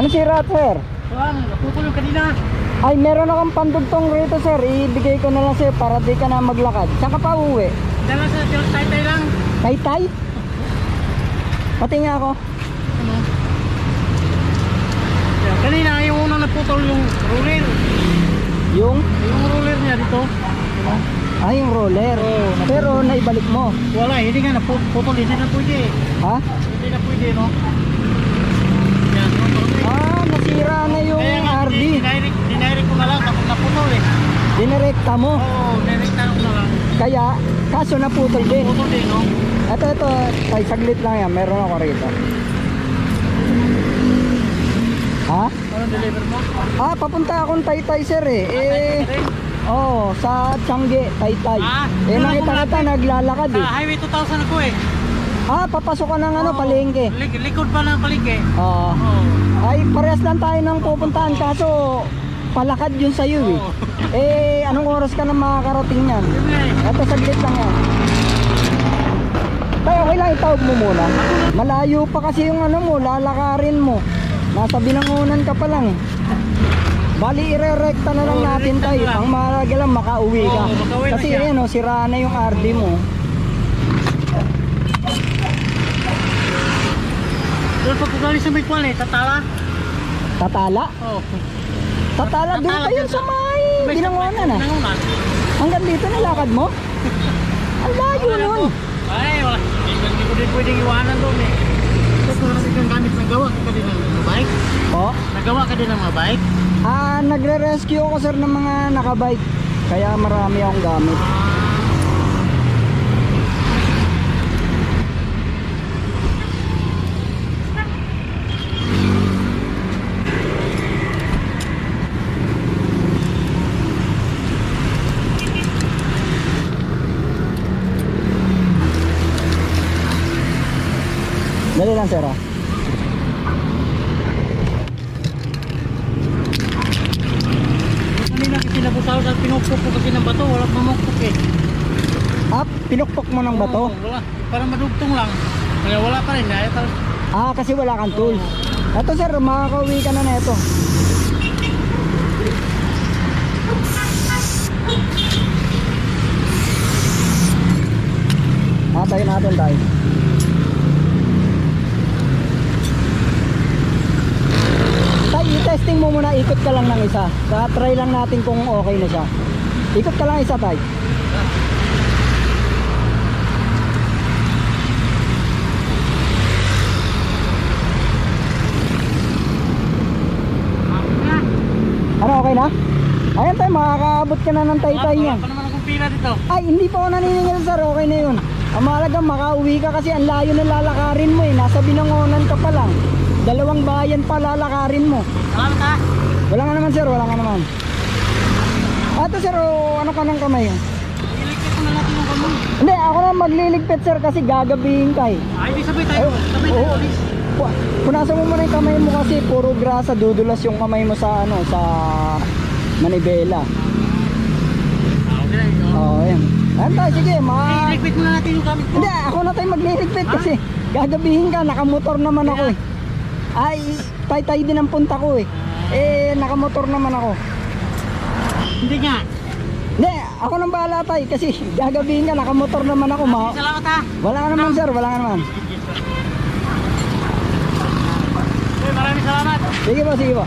Ano sira, sir? Kuhan, naputol yung kanina. Ay, meron akong pandugtong rito, sir. Ibigay ko na lang sa'yo para di ka na maglakad. Saan ka pa uwi? Dala sa Diyos tay lang. Taytay? Pati nga ako. Ano? Yan, Kanina yung unang naputol yung roller. Yung? Yung roller niya dito. Ano? Ah, yung roller. Naputol. Pero naibalik mo. Wala, hindi nga naputol. Hindi na pwede. Ha? Hindi na pwede, no? Naputol. Ah, nasira na yung Kaya RD. dinirect, dinirect ko na lang kapag naputol eh. Dinirekta mo. Oo, direct na ko na lang. Kaya, kaso naputol din. Putol din, no? Ito, ito. Ay, saglit lang yan. Meron ako rito. Ha? Anong deliver mo? Ah, papunta akong Taytay, sir eh. Eh, oh, sa Changi, Taytay. Ah, eh, nakita ako kita lapit. naglalakad eh. Sa Highway 2000 ako eh. Ah, papasok ka ng ano, Oo. palengke. Lik likod pa ng palengke. Oo. Oo. Ay, parehas lang tayo ng pupuntahan kaso palakad yun sa'yo eh. Eh, anong oras ka na makakarating yan? Yun nga eh. Ito, saglit lang yan. Tayo, okay lang itawag mo muna. Malayo pa kasi yung ano mo, lalakarin mo. Nasa binangunan ka pa lang eh. Bali, ire-recta na lang natin tayo. Ang mahalaga lang, makauwi ka. Kasi siya. ayan, oh, sira na yung RD mo. Doon pag galing sa may kwan eh, tatala. Tatala? Oo. Tatala, doon Tatala pa yun sa may binangunan ah. Binangonan. Hanggang dito nilakad mo? Ang layo Wala nun. Ay, wala. Hindi ko din pwedeng iwanan doon eh. Natin kang gamit nagawa ka din ng mga bike. Po? Nagawa ka din ng mga bike. Ah, nagre-rescue ako sir ng mga nakabike. Kaya marami akong gamit. Dali lang sir ah. Kanina kasi nabusaw sa pinukpok ko kasi ng bato. Wala pamukpok eh. Ah, pinukpok mo ng bato? Oo, wala. Para madugtong lang. Kaya wala pa rin. Kaya tal- Ah, kasi wala kang tools. Ito sir, makakauwi ka na neto. Ah, tayo natin tayo. Tay, i-testing mo muna, ikot ka lang ng isa. Try lang natin kung okay na siya. Ikot ka lang isa, tay. Ano, okay na? Ayan tayo, makakaabot ka na ng taytay Wala niya. Ay, hindi pa ako naniningil sir, okay na yun. Ang mahalaga, makauwi ka kasi ang layo na lalakarin mo eh. Nasa binangonan ka pa lang. Dalawang bayan pa lalakarin mo. Salamat ha. Wala nga naman sir, wala nga naman. Ato sir, oh, ano ka ng kamay? Iligpit ko na natin yung kamay. Hindi, ako na magliligpit sir kasi gagabihin ka eh. Ay, di sabay tayo. Ay, Sabay tayo. alis. Pu- Punasan mo muna yung kamay mo kasi puro grasa, dudulas yung kamay mo sa ano, sa manibela. Ah, Okay. Oh, yan. Ayan tayo, sige, mga... Iligpit mo na natin yung gamit ko. Hindi, ako na tayo magliligpit kasi gagabihin ka, nakamotor naman ako eh. Ay, tay-tay din ang punta ko eh. Eh, nakamotor naman ako. Hindi nga. Hindi, ako nang bahala tay kasi gagabihin ka, nakamotor naman ako. Ma Salamat ha. wala ka naman sir, wala ka naman. Maraming salamat. Sige po, sige po.